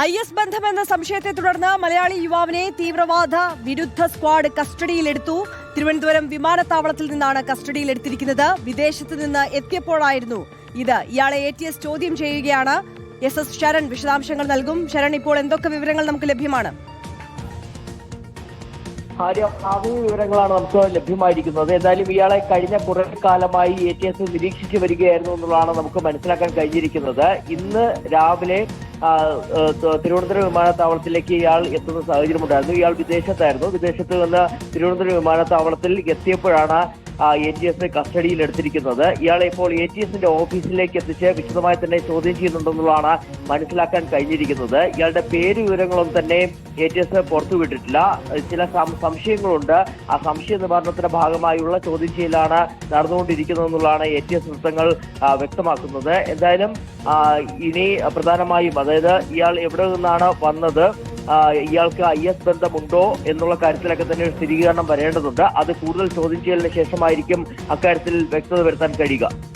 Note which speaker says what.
Speaker 1: I S ബന്ധമെന്ന സംശയത്തെ തുടർന്ന് മലയാളി യുവാവിനെ തീവ്രവാദ വിരുദ്ധ സ്ക്വാഡ് കസ്റ്റഡിയിലെടുത്തു. തിരുവനന്തപുരം വിമാനത്താവളത്തിൽ നിന്നാണ് കസ്റ്റഡിയിലെടുത്തിരിക്കുന്നത്. വിദേശത്ത് നിന്ന് എത്തിയപ്പോഴായിരുന്നു ഇത്. ഇയാളെ എ ടി എസ് ചോദ്യം ചെയ്യുകയാണ്. എസ് എസ് ശരൺ വിശദാംശങ്ങൾ നൽകും. ശരൺ ഇപ്പോൾ എന്തൊക്കെ വിവരങ്ങൾ നമുക്ക് ലഭ്യമാണ്?
Speaker 2: ആദ്യ വിവരങ്ങളാണ് നമുക്ക് ലഭ്യമായിരിക്കുന്നത്. എന്തായാലും ഇയാളെ കഴിഞ്ഞ കുറെ കാലമായി എ ടി എസ് നിരീക്ഷിച്ചു വരികയായിരുന്നു എന്നുള്ളതാണ് നമുക്ക് മനസ്സിലാക്കാൻ കഴിഞ്ഞിരിക്കുന്നത്. ഇന്ന് രാവിലെ തിരുവനന്തപുരം വിമാനത്താവളത്തിലേക്ക് ഇയാൾ എത്തുന്ന സാഹചര്യമുണ്ടായിരുന്നു. ഇയാൾ വിദേശത്തായിരുന്നു. വിദേശത്ത് നിന്ന് തിരുവനന്തപുരം വിമാനത്താവളത്തിൽ എത്തിയപ്പോഴാണ് എ ടി എസ് കസ്റ്റഡിയിൽ എടുത്തിരിക്കുന്നത് ഇയാളെ ഇപ്പോൾ എ ടി എസിന്റെ ഓഫീസിലേക്ക് എത്തിച്ച് വിശദമായി തന്നെ ചോദ്യം ചെയ്യുന്നുണ്ടെന്നുള്ളതാണ് മനസ്സിലാക്കാൻ കഴിഞ്ഞിരിക്കുന്നത്. ഇയാളുടെ പേര് വിവരങ്ങളും തന്നെ എ ടി എസ് പുറത്തുവിട്ടിട്ടില്ല ചില സംശയങ്ങളുണ്ട്. ആ സംശയ നിവാരണത്തിന്റെ ഭാഗമായുള്ള ചോദ്യം ചെയ്യലാണ് നടന്നുകൊണ്ടിരിക്കുന്നതെന്നുള്ളതാണ് എ ടി എസ് വൃത്തങ്ങൾ വ്യക്തമാക്കുന്നത്. എന്തായാലും ഇനി പ്രധാനമായും അതായത് ഇയാൾ എവിടെ നിന്നാണ് വന്നത്? ഇയാൾക്ക് ഐ എസ് ബന്ധമുണ്ടോ എന്നുള്ള കാര്യത്തിലൊക്കെ തന്നെ ഒരു സ്ഥിരീകരണം വരേണ്ടതുണ്ട്. അത് കൂടുതൽ ചോദ്യം ചെയ്യലിന് ശേഷമായിരിക്കും അക്കാര്യത്തിൽ വ്യക്തത വരുത്താൻ കഴിയുക.